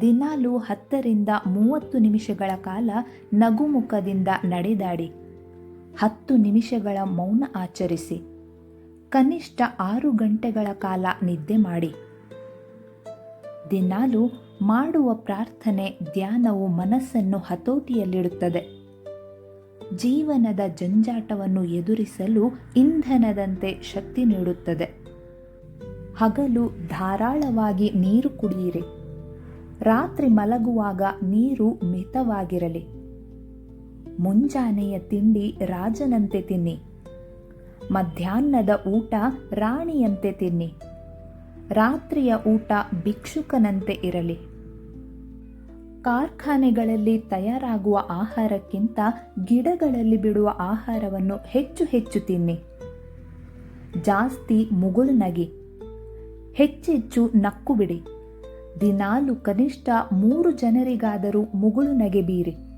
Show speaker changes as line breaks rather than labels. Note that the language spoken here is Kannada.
ದಿನಾಲು ಹತ್ತರಿಂದ ಮೂವತ್ತು ನಿಮಿಷಗಳ ಕಾಲ ನಗುಮುಖದಿಂದ ನಡೆದಾಡಿ, ಹತ್ತು ನಿಮಿಷಗಳ ಮೌನ ಆಚರಿಸಿ, ಕನಿಷ್ಠ ಆರು ಗಂಟೆಗಳ ಕಾಲ ನಿದ್ದೆ ಮಾಡಿ. ದಿನಾಲು ಮಾಡುವ ಪ್ರಾರ್ಥನೆ ಧ್ಯಾನವು ಮನಸ್ಸನ್ನು ಹತೋಟಿಯಲ್ಲಿಡುತ್ತದೆ. ಜೀವನದ ಜಂಜಾಟವನ್ನು ಎದುರಿಸಲು ಇಂಧನದಂತೆ ಶಕ್ತಿ ನೀಡುತ್ತದೆ. ಹಗಲು ಧಾರಾಳವಾಗಿ ನೀರು ಕುಡಿಯಿರಿ. ರಾತ್ರಿ ಮಲಗುವಾಗ ನೀರು ಮಿತವಾಗಿರಲಿ. ಮುಂಜಾನೆಯ ತಿಂಡಿ ರಾಜನಂತೆ ತಿನ್ನಿ. ಮಧ್ಯಾಹ್ನದ ಊಟ ರಾಣಿಯಂತೆ ತಿನ್ನಿ. ರಾತ್ರಿಯ ಊಟ ಭಿಕ್ಷುಕನಂತೆ ಇರಲಿ. ಕಾರ್ಖಾನೆಗಳಲ್ಲಿ ತಯಾರಾಗುವ ಆಹಾರಕ್ಕಿಂತ ಗಿಡಗಳಲ್ಲಿ ಬಿಡುವ ಆಹಾರವನ್ನು ಹೆಚ್ಚು ಹೆಚ್ಚು ತಿನ್ನಿ. ಜಾಸ್ತಿ ಮುಗುಳು ನಗಿ ಹೆಚ್ಚೆಚ್ಚು ನಕ್ಕು ಬಿಡಿ ದಿನಾಲು ಕನಿಷ್ಠ ಮೂರು ಜನರಿಗಾದರೂ ಮುಗುಳು ನಗೆ ಬೀರಿ.